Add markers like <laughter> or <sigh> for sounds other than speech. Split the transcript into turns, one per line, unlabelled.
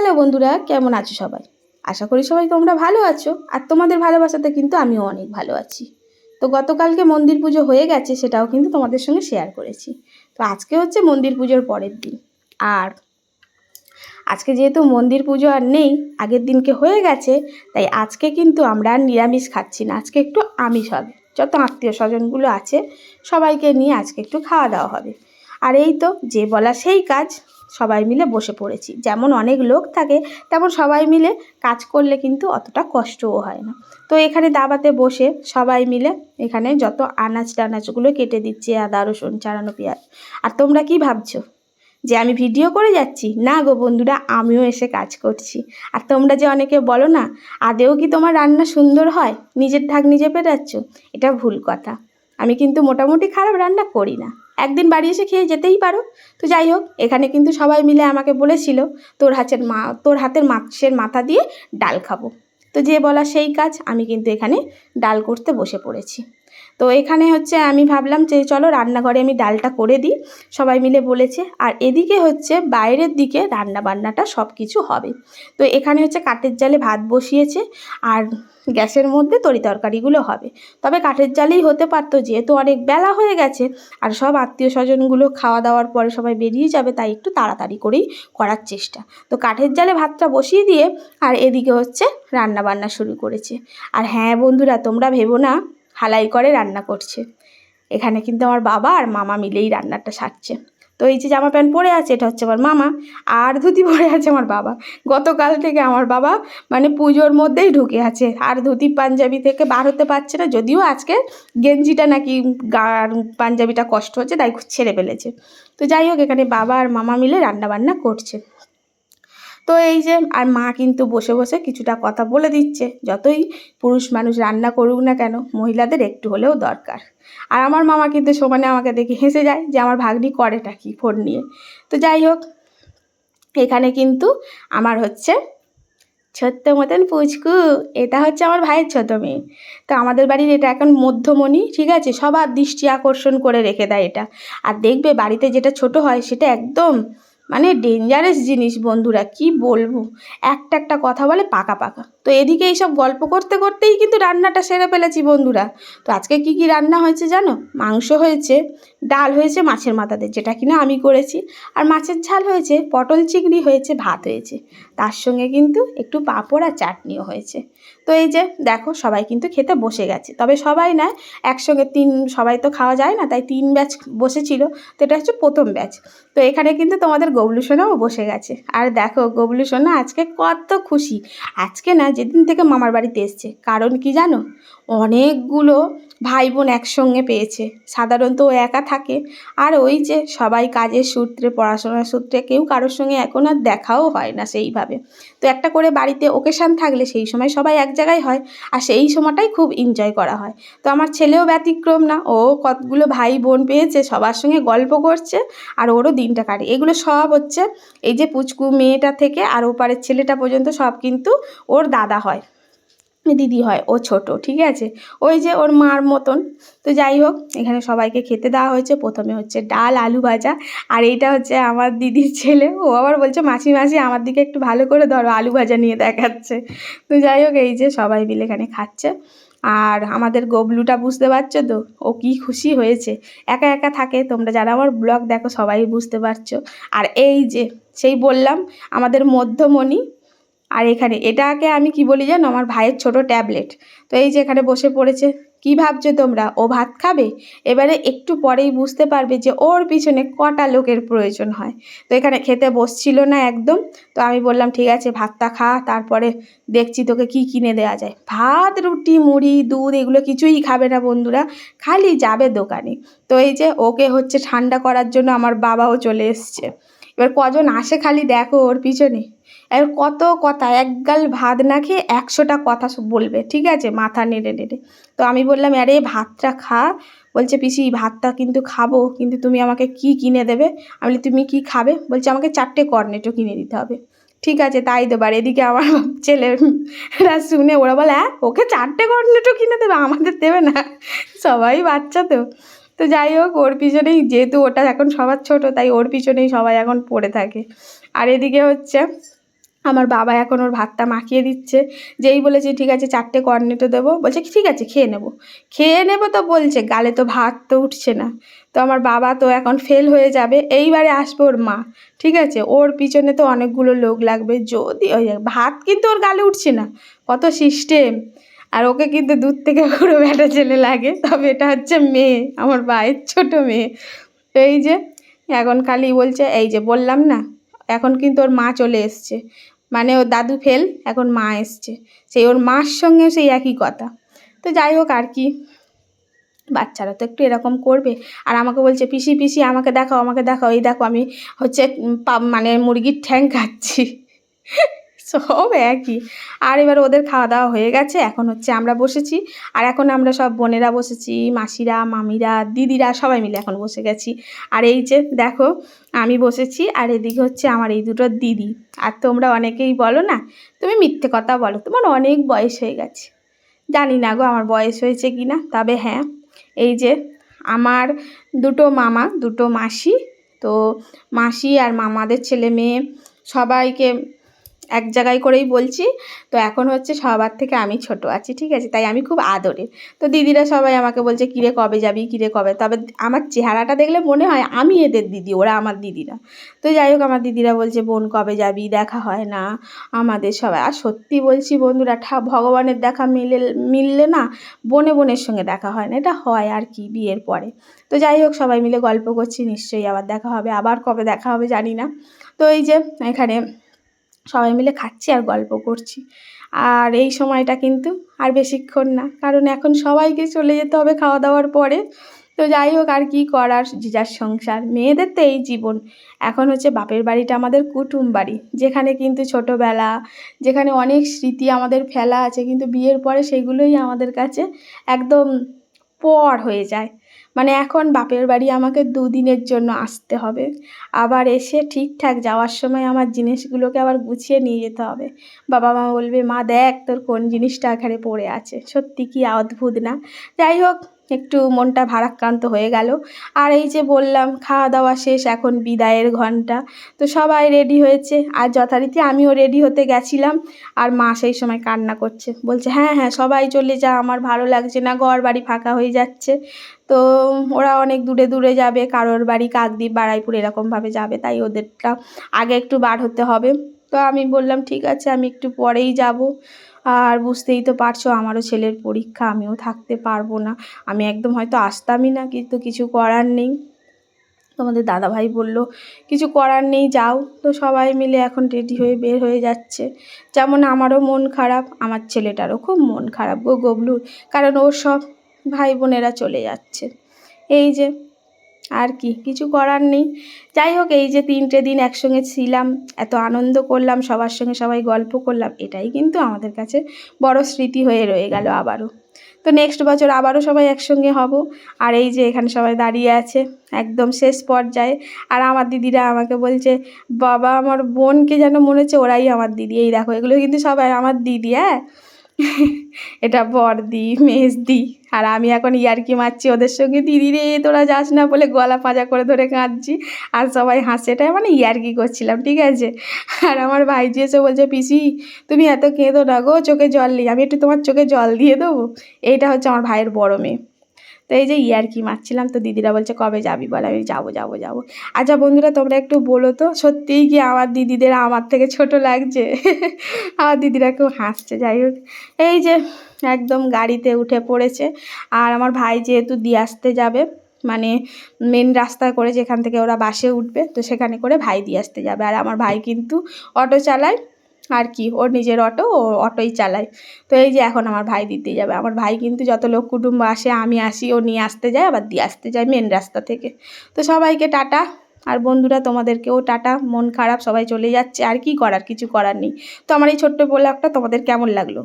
Hello বন্ধুরা, কেমন আছো সবাই? আশা করি সবাই তোমরা ভালো আছো, আর তোমাদের ভালোবাসাতে কিন্তু আমিও অনেক ভালো আছি। তো গতকালকে মন্দির পুজো হয়ে গেছে, সেটাও কিন্তু তোমাদের সঙ্গে শেয়ার করেছি। তো আজকে হচ্ছে মন্দির পুজোর পরের দিন। আর আজকে যেহেতু মন্দির পুজো আর নেই, আগের দিনকে হয়ে গেছে, তাই আজকে কিন্তু আমরা আর নিরামিষ খাচ্ছি না। আজকে একটু আমিষ হবে। যত আত্মীয় স্বজনগুলো আছে, সবাইকে নিয়ে আজকে একটু খাওয়া দাওয়া হবে। আর এই তো, যে বলা সেই কাজ সবাই মিলে বসে পড়েছি। যেমন অনেক লোক থাকে, তেমন সবাই মিলে কাজ করলে কিন্তু অতটা কষ্টও হয় না। তো এখানে দাবাতে বসে সবাই মিলে এখানে যত আনাজ টানাজগুলো কেটে দিচ্ছে, আদা, রসুন চারানো পেঁয়াজ। আর তোমরা কি ভাবছ? যে আমি ভিডিও করে যাচ্ছি? না গো বন্ধুরা, আমিও এসে কাজ করছি। আর তোমরা যে অনেকে বলো না, আদেও কি তোমার রান্না সুন্দর হয়? নিজের ঢাক নিজে পেটাচ্ছ? এটা ভুল কথা। আমি কিন্তু মোটামুটি খারাপ রান্না করি না। একদিন বাড়ি এসে খেয়ে যেতেই পারো। তো যাই হোক, এখানে কিন্তু সবাই মিলে আমাকে বলেছিল, তোর হাতের মা, তোর হাতের মাছের মাথা দিয়ে ডাল খাব। তো যে বলা সেই কাজ, আমি কিন্তু এখানে ডাল করতে বসে পড়েছি। তো এখানে হচ্ছে আমি ভাবলাম যে চলো রান্নাঘরে আমি ডালটা করে দিই। সবাই মিলে বলেছে, আর এদিকে হচ্ছে বাইরের দিকে রান্না বান্নাটা সব কিছু হবে। তো এখানে হচ্ছে কাঠের জালে ভাত বসিয়েছে আর গ্যাসের মধ্যে তরি তরকারিগুলো হবে। তবে কাঠের জালেই হতে পারতো, যেহেতু অনেক বেলা হয়ে গেছে আর সব আত্মীয় স্বজনগুলো খাওয়া দাওয়ার পরে সবাই বেরিয়ে যাবে, তাই একটু তাড়াতাড়ি করেই করার চেষ্টা। তো কাঠের জালে ভাতটা বসিয়ে দিয়ে আর এদিকে হচ্ছে রান্না বান্না শুরু করেছে। আর হ্যাঁ বন্ধুরা, তোমরা ভেবো না হালাই করে রান্না করছে। এখানে কিন্তু আমার বাবা আর মামা মিলেই রান্নাটা সারছে। তো এই যে জামা প্যান্ট পরে আছে, এটা হচ্ছে আমার মামা, আর ধুতি পরে আছে আমার বাবা। গতকাল থেকে আমার বাবা মানে পুজোর মধ্যেই ঢুকে আছে। আর ধুতি পাঞ্জাবি থেকে বার হতে পারছে না, যদিও আজকে গেঞ্জিটা নাকি গার পাঞ্জাবিটা কষ্ট হচ্ছে, তাই ছেড়ে ফেলেছে। তো যাই হোক, এখানে বাবা আর মামা মিলে রান্না বান্না করছে। তো এই যে, আর মা কিন্তু বসে বসে কিছুটা কথা বলে দিচ্ছে। যতই পুরুষ মানুষ রান্না করুক না কেন, মহিলাদের একটু হলেও দরকার। আর আমার মামা কিন্তু সমানে আমাকে দেখে হেসে যায় যে, আমার ভাগ্নি করেটা কি ফোন নিয়ে? তো যাই হোক, এখানে কিন্তু আমার হচ্ছে ছোট্ট মতন পুচকু। এটা হচ্ছে আমার ভাইয়ের ছোটো মেয়ে। তো আমাদের বাড়ির এটা এখন মধ্যমণি, ঠিক আছে? সবার দৃষ্টি আকর্ষণ করে রেখে দেয় এটা। আর দেখবে বাড়িতে যেটা ছোট হয়, সেটা একদম মানে ডেঞ্জারাস জিনিস বন্ধুরা, কি বলব? একটা একটা কথা বলে পাকা পাকা। তো এদিকে এইসব গল্প করতে করতেই কিন্তু রান্নাটা সেরে ফেলেছি বন্ধুরা। তো আজকে কি কি রান্না হয়েছে জানো? মাংস হয়েছে, ডাল হয়েছে, মাছের মাথাতে, যেটা কিনা আমি করেছি। আর মাছের ঝাল হয়েছে, পটল চিংড়ি হয়েছে, ভাত হয়েছে। তার সঙ্গে কিন্তু একটু পাঁপড় আর চাটনিও হয়েছে। তো এই যে দেখো সবাই কিন্তু খেতে বসে গেছে। তবে সবাই না একসঙ্গে তিন, সবাই তো খাওয়া যায় না, তাই তিন ব্যাচ বসেছিল, তো এটা হচ্ছে প্রথম ব্যাচ। তো এখানে কিন্তু তোমাদের গবলু সোনাও বসে গেছে। আর দেখো গবলু সোনা আজকে কত খুশি। আজকে না যেদিন থেকে মামার বাড়িতে এসছে, কারণ কি জানো? অনেকগুলো ভাই বোন একসঙ্গে পেয়েছে। সাধারণত ও একা থাকে। আর ওই যে সবাই কাজের সূত্রে, পড়াশোনার সূত্রে কেউ কারোর সঙ্গে এখন আর দেখাও হয় না সেইভাবে। তো একটা করে বাড়িতে ওকেশান থাকলে সেই সময় সবাই এক জায়গায় হয় আর সেই সময়টাই খুব এনজয় করা হয়। তো আমার ছেলেও ব্যতিক্রম না। ও কতগুলো ভাই বোন পেয়েছে, সবার সঙ্গে গল্প করছে আর ওরও দিনটা কাটে। এগুলো সব হচ্ছে এই যে পুচকু মেয়েটা থেকে আর ওপারের ছেলেটা পর্যন্ত সব কিন্তু ওর দাদা হয়। দিদি হয়, ও ছোট, ঠিক আছে? ওই যে ওর মার মতন। তো যাই হোক, এখানে সবাইকে খেতে দেওয়া হয়েছে। প্রথমে হচ্ছে ডাল, আলু ভাজা, আর এইটা হচ্ছে আমার দিদির ছেলে। ও আবার বলছে, মাসি মাসি, আমার দিকে একটু ভালো করে ধরো, আলু ভাজা নিয়ে দেখাচ্ছে। তো যাই হোক, এই যে সবাই মিলে এখানে খাচ্ছে। আর আমাদের গবলুটা বুঝতে পারছ তো? ও কি খুশি হয়েছে। একা একা থাকে। তোমরা যারা আমার ব্লগ দেখো, সবাই বুঝতে পারছ। আর এই যে, সেই বললাম, আমাদের মধ্যমণি আর এখানে এটাকে আমি কি বলি জানো? আমার ভাইয়ের ছোট ট্যাবলেট। তো এই যে এখানে বসে পড়েছে, কি ভাবছ তোমরা? ও ভাত খাবে? এবারে একটু পরেই বুঝতে পারবে যে ওর পিছনে কটা লোকের প্রয়োজন হয়। তো এখানে খেতে বসছিল না একদম। তো আমি বললাম, ঠিক আছে, ভাতটা খা, তারপরে দেখছি তোকে কি কিনে দেওয়া যায়। ভাত, রুটি, মুড়ি, দুধ, এগুলো কিছুই খাবে না বন্ধুরা, খালি যাবে দোকানে। তো এই যে ওকে হচ্ছে ঠান্ডা করার জন্য আমার বাবাও চলে এসছে। এবার কজন আসে খালি দেখো ওর পিছনে। এবার কত কথা, এক গাল ভাত না খেয়ে একশোটা কথা সব বলবে, ঠিক আছে? মাথা নেড়ে নেড়ে। তো আমি বললাম, আরে, ভাতটা খা। বলছে, পিসি, ভাতটা কিন্তু খাব, কিন্তু তুমি আমাকে কি কিনে দেবে? আমি বলি, তুমি কি খাবে? বলছে, আমাকে চারটে কর্নেটো কিনে দিতে হবে। ঠিক আছে, তাই দেবো। আর এদিকে আমার <laughs> ছেলেরা শুনে ওরা বলে হ্যাঁ ওকে চারটে কর্নেটো কিনে দেবে, আমাদের দেবে না। সবাই বাচ্চা তো। তো যাই হোক, ওর পিছনেই যেহেতু ওটা এখন সবার ছোট, তাই ওর পিছনেই সবাই এখন পড়ে থাকে। আর এদিকে হচ্ছে, আমার বাবা এখন ওর ভাতটা মাখিয়ে দিচ্ছে। যেই বলেছে, ঠিক আছে, চারটে কর্নেটো দেবো। বলছে, ঠিক আছে, খেয়ে নেব। খেয়ে নেব তো বলছে, গালে তো ভাত তো উঠছে না। তো আমার বাবা তো এখন ফেল হয়ে যাবে, এইবারে আসবে ওর মা। ঠিক আছে, ওর পিছনে তো অনেকগুলো লোক লাগবে, যদি ওই ভাত কিন্তু ওর গালে উঠছে না। কত সিস্টেম আর ওকে কিন্তু দূর থেকে পুরো ব্যাটা ছেলে লাগে, তবে এটা হচ্ছে মেয়ে, আমার ভাইয়ের ছোট মেয়ে। তো এই যে, এখন খালি বলছে, এই যে বললাম না, এখন কিন্তু ওর মা চলে এসছে। মানে ওর দাদু ফেল, এখন মা এসছে। সেই ওর মার সঙ্গে সেই একই কথা। তো যাই হোক আর কি, বাচ্চারা তো একটু এরকম করবে। আর আমাকে বলছে, পিসি পিসি, আমাকে দেখাও আমাকে দেখাও। এই দেখো আমি হচ্ছে মানে মুরগির ঠ্যাং খাচ্ছি <laughs> সব একই। আর এবার ওদের খাওয়া দাওয়া হয়ে গেছে, এখন হচ্ছে আমরা বসেছি। আর এখন আমরা সব বোনেরা বসেছি, মাসিরা, মামিরা, দিদিরা সবাই মিলে এখন বসে গেছি। আর এই যে দেখো, আমি বসেছি আর এদিকে হচ্ছে আমার এই দুটো দিদি। আর তোমরা অনেকেই বলো না, তুমি মিথ্যে কথা বলো, তোমার অনেক বয়স হয়ে গেছে। জানি না গো আমার বয়স হয়েছে কি না তবে হ্যাঁ এই যে আমার দুটো মামা, দুটো মাসি। তো মাসি আর মামাদের ছেলে মেয়ে সবাইকে এক জায়গায় করেই বলছি। তো এখন হচ্ছে সবার থেকে আমি ছোট আছি, ঠিক আছে? তাই আমি খুব আদরে তো দিদিরা সবাই আমাকে বলছে কিরে কবে যাবি? কিরে কবে? তবে আমার চেহারাটা দেখলে মনে হয় আমি এদের দিদি, ওরা আমার দিদিরা। তো যাই হোক, আমার দিদিরা বলছে, বোন, কবে যাবি? দেখা হয় না। আমাদের সবাই আর সত্যি বলছি বন্ধুরা, ঠা, ভগবানের দেখা মিলে, মিললে না বনে বোনের সঙ্গে দেখা হয় না। এটা হয় আর কি বিয়ের পরে। তো যাই হোক, সবাই মিলে গল্প করছি, নিশ্চয়ই আবার দেখা হবে। আবার কবে দেখা হবে জানি না। তো এই যে, এখানে সবাই মিলে খাচ্ছি আর গল্প করছি। আর এই সময়টা কিন্তু আর বেশিক্ষণ না। কারণ এখন সবাইকে চলে যেতে হবে খাওয়া দাওয়ার পরে। তো যাই হোক, আর কি করার? যার সংসার। মেয়েদের তো এই জীবন। এখন হচ্ছে বাপের বাড়িটা আমাদের কুটুম বাড়ি। যেখানে কিন্তু ছোটোবেলা, যেখানে অনেক স্মৃতি আমাদের ফেলা আছে, কিন্তু বিয়ের পরে সেগুলোই আমাদের কাছে একদম পর হয়ে যায়। মানে এখন বাপের বাড়ি আমাকে দুদিনের জন্য আসতে হবে। আবার এসে ঠিকঠাক যাওয়ার সময় আমার জিনিসগুলোকে আবার গুছিয়ে নিয়ে যেতে হবে। বাবা মা বলবে, মা দেখ তোর কোন জিনিসটা এখানে পড়ে আছে। সত্যি কি অদ্ভুত না? যাই হোক একটু মনটা ভারাক্রান্ত হয়ে গেল। আর এই যে বললাম খাওয়া দাওয়া শেষ, এখন বিদায়ের ঘণ্টা তো সবাই রেডি হয়েছে। আর যথারীতি আমিও রেডি হতে গেছিলাম। আর মা সেই সময় কান্না করছে। বলছে হ্যাঁ হ্যাঁ সবাই চলে যা, আমার ভালো লাগছে না ঘর বাড়ি ফাঁকা হয়ে যাচ্ছে। তো ওরা অনেক দূরে দূরে যাবে, কারোর বাড়ি কাকদ্বীপ, বারাইপুর এরকমভাবে যাবে, তাই ওদেরটা আগে একটু বার হতে হবে। তো আমি বললাম, ঠিক আছে, আমি একটু পরেই যাব। আর বুঝতেই তো পারছ আমারও ছেলের পরীক্ষা, আমিও থাকতে পারব না। আমি একদম হয়তো আসতামই না, কিন্তু কিছু করার নেই। তোমাদের দাদাভাই বলল, কিছু করার নেই, যাও। তো সবাই মিলে এখন রেডি হয়ে বের হয়ে যাচ্ছে। যেমন আমারও মন খারাপ, আমার ছেলেটারও খুব মন খারাপ গো গবলুর, কারণ ওর সব ভাই বোনেরা চলে যাচ্ছে। এই যে আর কি, কিছু করার নেই। যাই হোক, এই যে তিনটে দিন একসঙ্গে ছিলাম, এত আনন্দ করলাম, সবার সঙ্গে সবাই গল্প করলাম, এটাই কিন্তু আমাদের কাছে বড় স্মৃতি হয়ে রয়ে গেল আবারও। তো নেক্সট বছর আবারও সবাই একসঙ্গে হব। আর এই যে এখানে সবাই দাঁড়িয়ে আছে, একদম শেষ পর্যায়ে। আর আমার দিদিরা আমাকে বলছে, বাবা, আমার বোনকে যেন মনে হচ্ছে ওরাই আমার দিদি। এই দেখো, এগুলো কিন্তু সবাই আমার দিদি হ্যাঁ? এটা বড়দি, মেজদি, আর আমি এখন ইয়ার্কি মারছি ওদের সঙ্গে। দিদি রে, তোরা যাস না বলে গলা পাজা করে ধরে কাঁদছি। আর সবাই হাসে এটা মানে ইয়ার্কি করছিলাম, ঠিক আছে? আর আমার ভাইজি এসে বলছে, পিসি, তুমি এত কেঁদো না গো, চোখে জল নিই, আমি একটু তোমার চোখে জল দিয়ে দেবো। এইটা হচ্ছে আমার ভাইয়ের বড় মেয়ে। তো এই যে ইয়ার্কি মারছিলাম, তো দিদিরা বলছে, কবে যাবি বলে? আমি যাব যাব যাব। আচ্ছা বন্ধুরা, তোমরা একটু বলো তো, সত্যিই কি আমার দিদিদের আমার থেকে ছোট লাগছে? <laughs> আমার দিদিরা কেউ হাসছে, যাই হোক। এই যে একদম গাড়িতে উঠে পড়েছে, আর আমার ভাই যেহেতু দিয়ে আসতে যাবে মানে মেন রাস্তা করে যেখান থেকে ওরা বাসে উঠবে, তো সেখানে করে ভাই দিয়ে আসতে যাবে। আর আমার ভাই কিন্তু অটো চালায় আর কি, ওর নিজের অটো, ও অটোই চালায়। তো এই যে এখন আমার ভাই দিতে যাবে। আমার ভাই কিন্তু যত লোক কুটুম্ব আসে, আমি আসি, ও নিয়ে আসতে যায়, আবার দিয়ে আসতে যায় মেন রাস্তা থেকে। তো সবাইকে টাটা। আর বন্ধুরা, তোমাদেরকেও টাটা। মন খারাপ, সবাই চলে যাচ্ছে। আর কি করার? কিছু করার নেই। তো আমার এই ছোট্ট ব্লগটা তোমাদের কেমন লাগল?